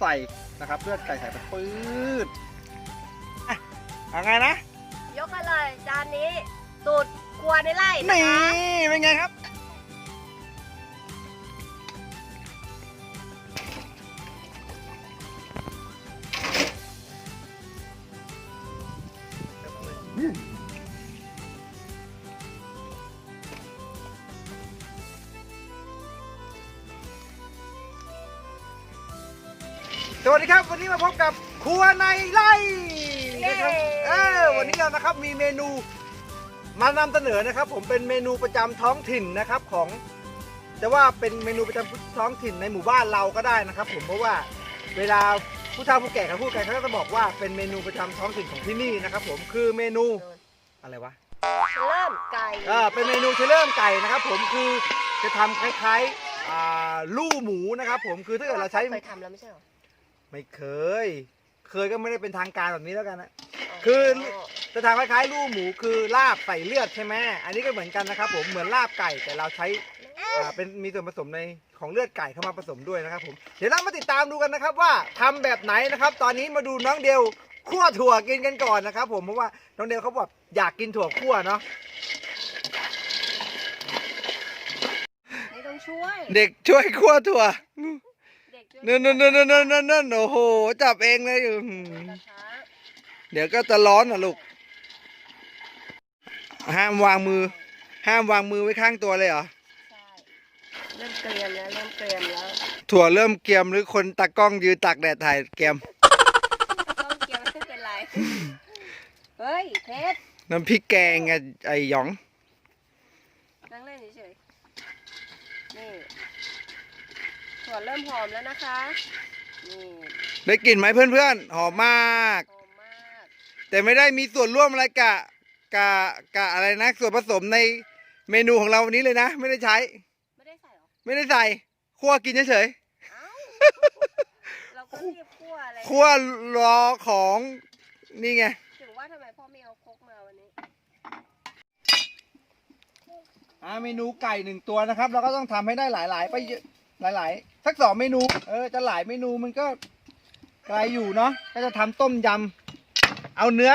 ใส่นะครับเลือดไก่ใส่ไปปื๊ดอะเอาไงนะ ยกกันเลยจานนี้สูตรครัวในไร่นะนี่ คะ เป็นไงครับ สวัสดีครับ วันนี้มาพบกับครัวในไร่นะครับเออวันนี้เรานะครับมีเมนูมานำเสนอนะครับ ผมเป็นเมนูประจำท้องถิ่นนะครับของจะว่าเป็นเมนูประจำท้องถิ่นในหมู่บ้านเราก็ได้นะครับ ผมเพราะว่าเวลาผู้เฒ่าผู้แก่เขาพูดกันเขาก็จะบอกว่าเป็นเมนูประจำท้องถิ่นของที่นี่นะครับ ผมคือเมนูอะไรวะ เริ่มไก่เออเป็นเมนูเชลเริ่มไก่นะครับ ผมคือจะทำคล้ายๆอ่าลู่หมูนะครับ ผมคือถ้าเกิดเราใช้ เคยทำแล้วไม่ใช่เหรอ ไม่เคย เคยก็ไม่ได้เป็นทางการแบบนี้แล้วกันนะ คือ จะทำคล้ายๆ ลู่หมูคือลาบใส่เลือดใช่ไหมอันนี้ก็เหมือนกันนะครับ ผมเหมือนลาบไก่แต่เราใช้อ่าเป็นมีส่วนผสมในของเลือดไก่เข้ามาผสมด้วยนะครับผมเดี๋ยวเรามาติดตามดูกันนะครับว่าทำแบบไหนนะครับ ตอนนี้มาดูน้องเดลคั่วถั่วกินกันก่อนนะครับ ผมเพราะว่าน้องเดลเขาบอกอยากกินถั่วคั่วเนาะไม่ต้องช่วย เด็กช่วยคั่วถั่วเด็กช่วย นั่นนั่นนั่นนั่นนั่นนั่นโอ้โห จับเองเลยอื้อหือกระทะเดี๋ยวก็จะร้อนนะลูก ห้ามวางมือ ห้ามวางมือไว้ข้างตัวเลยเหรอใช่เริ่มเกรียมแล้วเริ่มเกรียมแล้ว ถั่วเริ่มเกรียมหรือคนตากล้องยืนตากแดดถ่ายเกรียมต้องเกรียมไม่เป็นไร เฮ้ยเพชรน้ำพริกแกงไงไอ้หยอง นั่งเล่นเฉยๆนี่ ถั่วเริ่มหอมแล้วนะคะ นี่ได้กลิ่นไหมเพื่อนๆ หอมมาก หอมมาก แต่ไม่ได้มีส่วนร่วมอะไรกะกะกะอะไรนะ ส่วนผสมในเมนูของเราวันนี้เลยนะ ไม่ได้ใช้ ไม่ได้ใส่หรอ ไม่ได้ใส่คั่วกินเฉยเอ้าเราก็รีบคั่วอะไรๆคั่วรอของนี่ไง ถึงว่าทำไมพ่อไม่เอาครกมาวันนี้ อ่าเมนูไก่หนึ่งตัวนะครับ เราก็ต้องทำให้ได้หลาย ๆ ไปเยอะหลาย ๆ สักสองเมนู เออ จะหลายเมนูมันก็ไกลอยู่เนาะก็จะทำต้มยำเอาเนื้อ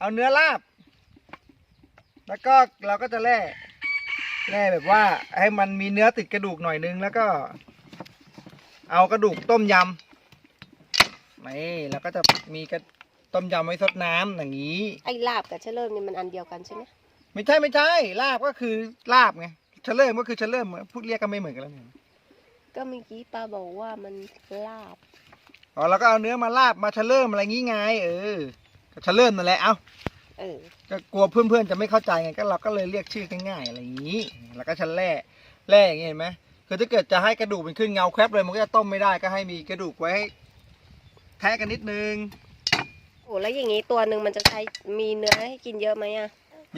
เอาเนื้อลาบ แล้วก็เราก็จะแล่แล่แบบว่า ให้มันมีเนื้อติดกระดูกหน่อยนึงแล้วก็ เอากระดูกต้มยำนี่แล้วก็จะมีกระต้มยำไว้ซดน้ำอย่างนี้ ไอ้ลาบกับเชลเริ่มนี่มันอันเดียวกันใช่ไหมไม่ใช่ไม่ใช่ลาบก็คือลาบไงเฉลิมก็คือเฉลิมพูดเรียกก็ไม่เหมือนกันแล้วเนี่ย ก็เมื่อกี้ป้าบอกว่ามันลาบ อ๋อเราก็เอาเนื้อมาลาบมาเฉลิมอะไรงี้ไง เออก็เฉลิมนั่นแหละเอ้าเออ ก็กลัวเพื่อนๆจะไม่เข้าใจไงก็เราก็เลยเรียกชื่อง่ายๆอะไรอย่างนี้ แล้วก็ชันแร่แร่อย่างนี้เห็นไหมคือถ้าเกิดจะให้กระดูกมันขึ้นเงาแคบเลยมันก็จะต้มไม่ได้ก็ให้มีกระดูกไว้ให้แทะกันนิดนึง โอ้แล้วอย่างนี้ตัวหนึ่งมันจะใช้มีเนื้อให้กินเยอะไหมอะ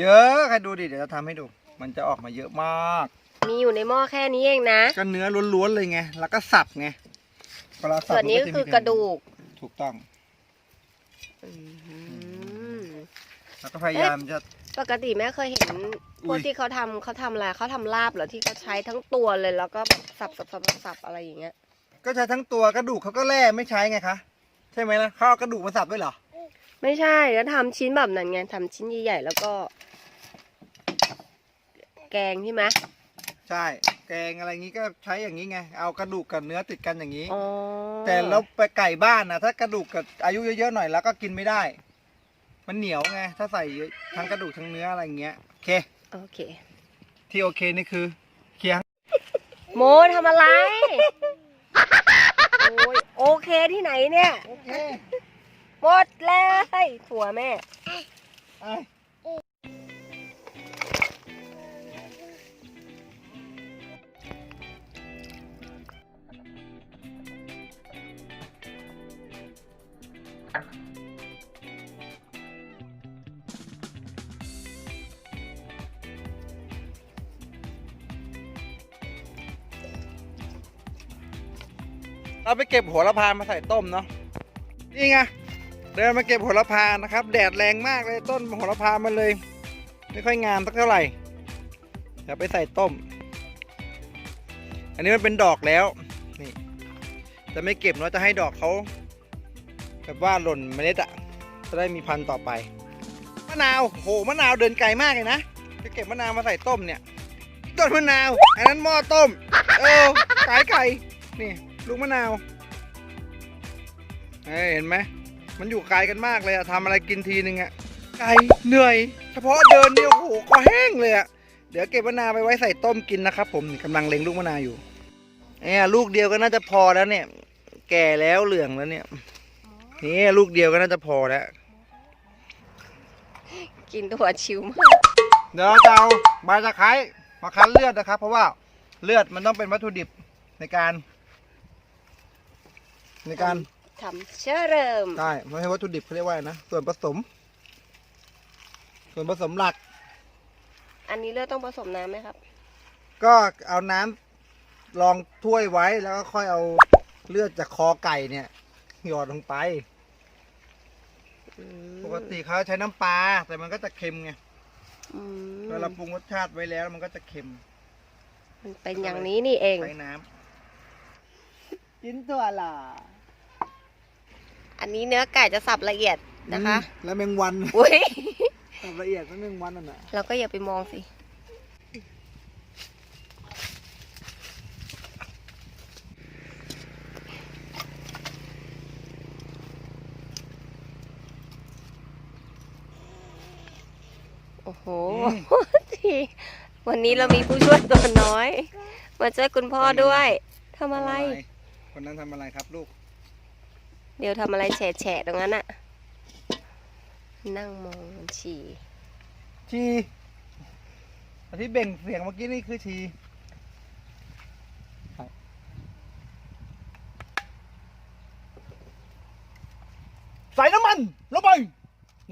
เยอะใครดูดิเดี๋ยวจะทำให้ดู มันจะออกมาเยอะมาก มีอยู่ในหม้อแค่นี้เองนะ ก็เนื้อล้วนๆเลยไง แล้วก็สับไงเวลาสับส่วนนี้ก็มัจคือมีกระดูกถูกต้อง อืม แล้วก็พยายามจะ ปกติแม่เคยเห็นพอุ้วกย ที่เขาทำเขาทำอะไรเขาทำลาบเหรอที่เขาใช้ทั้งตัวเลยแล้วก็แบบสับสับสับสับสับอะไรอย่างเงี้ย ก็ใช้ทั้งตัวกระดูกเขาก็แล่ไม่ใช้ไงคะ ใช่ไหมล่ะเขาเอากระดูกมาสับด้วยเหรอ ไม่ใช่แล้วทำชิ้นแบบนั้นไงทำชิ้นใหญ่ๆแล้วก็ แกงใช่ไหม ใช่ แกงอะไรงี้ก็ใช้อย่างนี้ไง เอากระดูกกับเนื้อติดกันอย่างนี้ อ๋อแต่เราไปไก่บ้านนะถ้ากระดูกกับอายุเยอะๆหน่อยแล้วก็กินไม่ได้ มันเหนียวไง ถ้าใส่เยอะทั้งกระดูกทั้งเนื้ออะไรเงี้ยโอเค โอเคที่โอเคนี่คือเคลียร์โมทำอะไร โอ้ยโอเคที่ไหนเนี่ย โอเคหมดเลยถั่วแม่ ไอ้ เราไปเก็บโหัวละพามาใส่ต้มเนาะนี่ไงเดินมาเก็บโหระพานะครับ แดดแรงมากเลยต้นโหระพามันเลย ไม่ค่อยงามสักเท่าไหร่เดี๋ยวไปใส่ต้ม อันนี้มันเป็นดอกแล้วนี่จจะไม่เก็บเนาะจะให้ดอกเขาแบบว่าหล่นเมล็ดอะจะได้มีพันธุ์ต่อไปมะนาวโหมะนาวเดินไกลมากเลยนะจะเก็บมะนาวมาใส่ต้มเนี่ยต้นมะนาวอันนั้นหม้อต้ม เออไก่ไก่ นี่ลูกมะนาวเอ้ยเห็นไหม มันอยู่ไกลกันมากเลยอะทำอะไรกินทีนึงอะไกลเหนื่อย เฉพาะเดินเนี่ยโอ้โหคอแห้งเลยอะเดี๋ยวเก็บมะนาวไปไว้ใส่ต้มกินนะครับ ผมนี่กำลังเล็งลูกมะนาวอยู่เนี่ยลูกเดียวก็น่าจะพอแล้วเนี่ย แก่แล้วเหลืองแล้วเนี่ยนี่ลูกเดียวก็น่าจะพอแล้ว กินตัวชิวมากเดี๋ยวเราจะเอาใบตะไคร้มาคั้นเลือดนะครับ เพราะว่าเลือดมันต้องเป็นวัตถุดิบในการ ในการทำเชื้อเริ่ม ใช่ไม่ใช่วัตถุดิบเขาเรียกว่าอะไรนะ ส่วนผสม ส่วนผสมหลัก อันนี้เลือดต้องผสมน้ำไหมครับ ก็เอาน้ำรองถ้วยไว้แล้วก็ค่อยเอาเลือดจากคอไก่เนี่ย หยอดลงไปอืมปกติเขาใช้น้ำปลาแต่มันก็จะเค็มไงอืมเวลาปรุงรสชาติไว้แล้วมันก็จะเค็มมันเป็นอย่างนี้นี่เอง ใช้น้ำ กินตัวล่ะอันนี้เนื้อไก่จะสับละเอียดนะคะ แล้วแมงวันอุ้ยสับละเอียดแล้วแมงวันนั่นน่ะเราก็อย่าไปมองสิโอ้โหทีวันนี้เรามีผู้ช่วยตัวน้อย มาช่วยคุณพ่อด้วยทำอะไร คนนั้นทำอะไรครับลูก เดี๋ยวทำอะไรแฉะๆตรงนั้นอะนั่งมองมันฉี่ชีอันที่เบ่งเสียงเมื่อกี้นี่คือชีใส่น้ำมันลงไป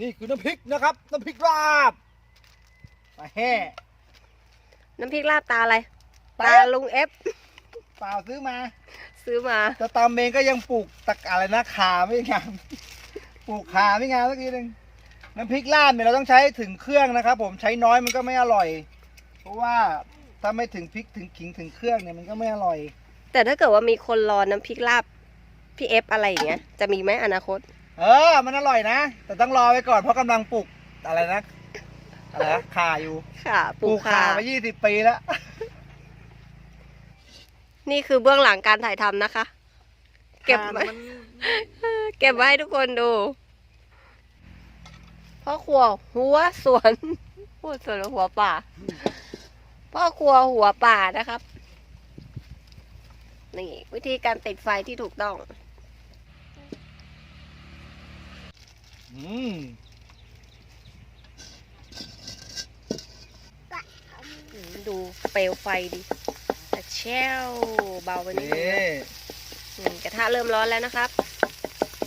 นี่คือน้ำพริกนะครับ น้ำพริกลาบมาแห่น้ำพริกลาบตาอะไร ตาตาลุงเอฟเปล่าซื้อมา ซื้อมาจะตำเองก็ยังปลูกตะกอะไรนะขาไม่งามปลูกขาไม่งามสักทีหนึ่งน้ำพริกลาบเนี่ยเราต้องใช้ถึงเครื่องนะครับ ผมใช้น้อยมันก็ไม่อร่อย เพราะว่าถ้าไม่ถึงพริกถึงขิงถึงเครื่องเนี่ยมันก็ไม่อร่อย แต่ถ้าเกิดว่ามีคนรอน้ำพริกลาบพี่เอฟอะไรอย่างเงี้ยจะมีไหมอนาคต เออ มันอร่อยนะ แต่ต้องรอไว้ก่อนเพราะกำลังปลูกอะไรนะอะไรนะขาอยู่ค่ะปปลูลูกกขาขามายี่สิบปีแล้ว นี่คือเบื้องหลังการถ่ายทำนะคะ เก็บขาไว้มันเก็บไว้ให้ทุกคนดูพ่อครัวหัวสวนพูดสวนหรือหัวป่าพ่อครัวหัวป่านะครับนี่วิธีการติดไฟที่ถูกต้อง อืมอืมดูเปลวไฟดิแต่แช่วเบาไปนิดนึงนี่นะอืมกระทะเริ่มร้อนแล้วนะครับ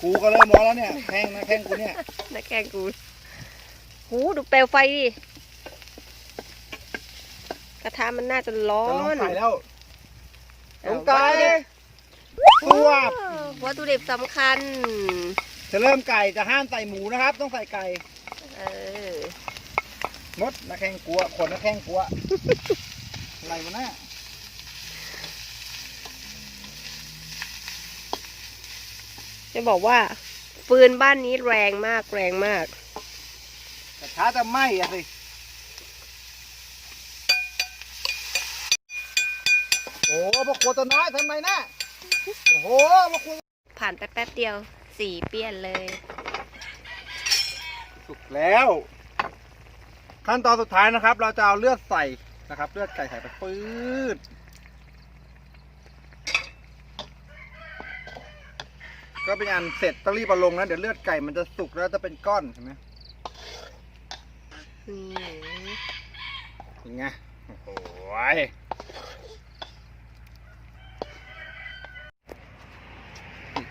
กูก็เริ่มร้อนแล้วเนี่ยแข้งนะแข้งกูเนี่ยนักแกงกูหูดูเปลวไฟดิกระทะมันน่าจะร้อจะลงนไข่แล้วลเอางไก่วัตถุดิบสวบวัตถุดิบสำคัญ จะเริ่มไก่จะห้ามใส่หมูนะครับ ต้องใส่ไก่เอองดนะแข้งกลัวขนนะแข้งกลัวอะไรมาน่ะ จะบอกว่า ฟืนบ้านนี้แรงมากแรงมาก กระทะจะไหม้อะสิโอ้พวกโคตัวน้อยทำไมนะโอ้โหพวกโคผ่านไปแป๊บเดียว สีเปลี่ยนเลย สุกแล้ว ขั้นตอนสุดท้ายนะครับ เราจะเอาเลือดใส่นะครับ เลือดไก่ใส่ไปปื๊ด ก็เป็นอันเสร็จต้องรีบเอาลงนะเดี๋ยวเลือดไก่มันจะสุกแล้วจะเป็นก้อนเห็นไหมอืมยังไงโอ้โหย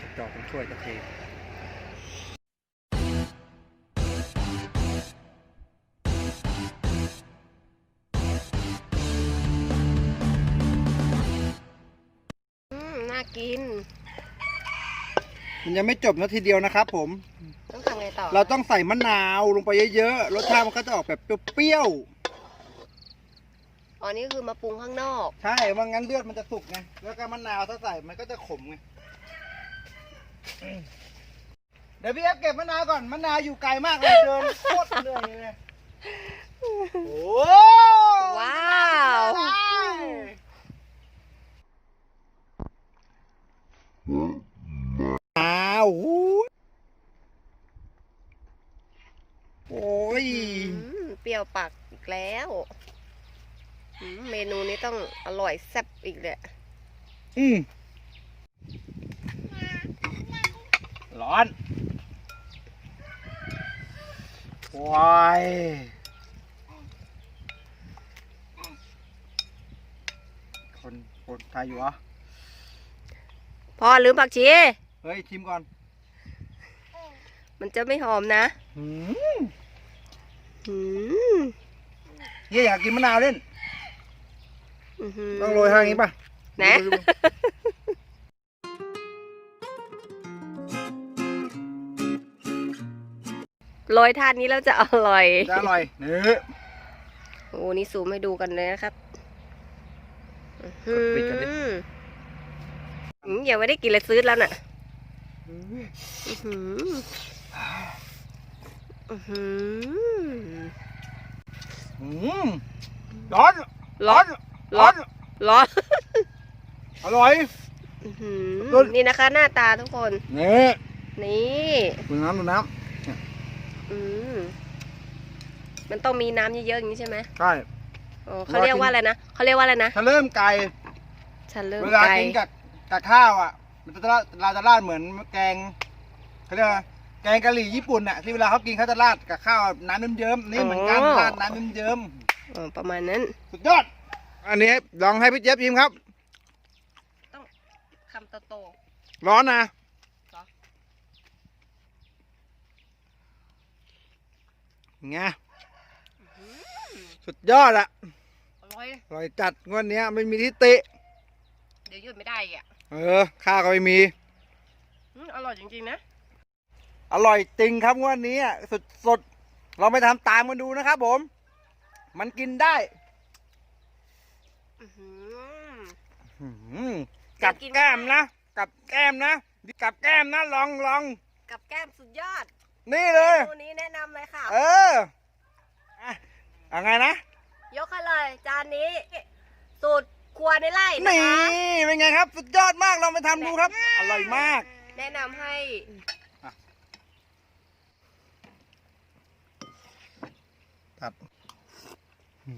จะดอกเป็นช่วยจะเทน่ากิน มันยังไม่จบนาทีเดียวนะครับผม ต้องทำไงต่อเราต้องใส่มะนาวลงไปเยอะๆ รสชาติมันก็จะออกแบบเปรี้ยวอ๋อนี่คือมาปรุงข้างนอก ๆ ใช่ว่างั้นเลือดมันจะสุกไง แล้วก็มะนาวถ้าใส่มันก็จะขมไง เดี๋ยวพี่เอฟเก็บมะนาวก่อน มะนาวอยู่ไกลมากเลยเดินโคตรเหนื่อยเลยโอ้ว้าวอ้าว โอ้ยอืมเปรี้ยวปากอีกแล้วอืมเมนูนี้ต้องอร่อยแซ่บอีกเลยอืมร้อนว้ายคนคนไทยอยู่เหรอพ่อลืมผักชี เฮ้ยชิมก่อน มันจะไม่หอมนะอืมอืมเฮียอยากกินมะนาวเล่นอื้อหืต้องโรยทางนี้ป่ะ นะดูดูดูโรยทานนี้แล้วจะอร่อย จะอร่อยเนื้อ โอ้นี่ซูมให้ดูกันเลยนะครับอื้อหืปิดกันดิออืมยังไม่ได้กินเลยซื้อแล้วน่ะ อื้อหือ อื้อหืออืมร้อนร้อนร้อนร้อนอร่อยอื้อหืร้ออนนี่นะคะ หน้าตาทุกคน นี่นี่ดูน้ำดูน้อืมมันต้องมีน้ำเยอะๆอย่างนี้ใช่ไหมำใช่อ๋อเขาเรียกว่าอะไรนะเขาเรียกว่าอะไรนะถ้าเริ่มไก่ฉันเริ่มเวลาไกลกินกับกับข้าวอะ มันจะราดเราจะราดเหมือนแกงเขาเรียกว่า แกงกะหรี่ญี่ปุ่นอะที่เวลาเขากินเขาจะราดกับข้าวน้ำเยิ้มๆนี่เหมือนกันราดน้ำเยิ้มอ๋อประมาณนั้น ๆสุดยอดอันนี้ลองให้พี่เจี๊ยบชิมครับ คำโตร้อนนะเหรอไงสุดยอดอะๆอร่อย อร่อยจัดงวดเนี้ยไม่มีที่ติ เดี๋ยวหยุดไม่ได้อีกอะเออข้าวก็ไม่มี อืมอร่อยจริงๆนะ อร่อยจริงครับงวดนี้อะสุดสดๆเราไปทำตามกันดูนะครับผม มันกินได้อื้อหือหืมกับแก้มนะกับแก้มนะกับแก้มนะลองลองกับแก้มสุดยอด นี่เลยเมนูนี้แนะนำเลยค่ะ เอออะเอาไงนะ ยกให้เลยจานนี้ สูตรครัวในไร่นะนี่คะเป็นไงครับ สุดยอดมากลองไปทำดูครับ อร่อยมาก แนะนำให้ ตัดหืมไอ้ กิ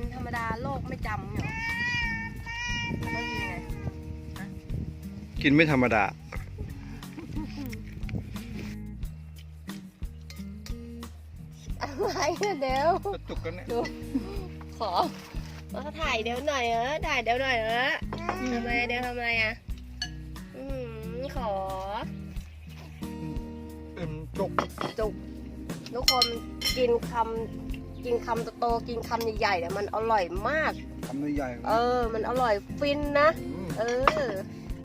นธรรมดาโลกไม่จำเหร กินไม่ธรรมดา อะไรเนี่ยเดี๋ยวกระจุกกันเนี่ยดูขอมาถ่ายเดี๋ยวหน่อยเออถ่ายเดี๋ยวหน่อยเออทำไมเดี๋ยวทำไมอะอืมขอเอิ่มจุกจุกทุกคนกินคำกินคำโตๆกินคำใหญ่ๆเนี่ยมันอร่อยมากคำใหญ่เออ มันอร่อยฟินนะมเออ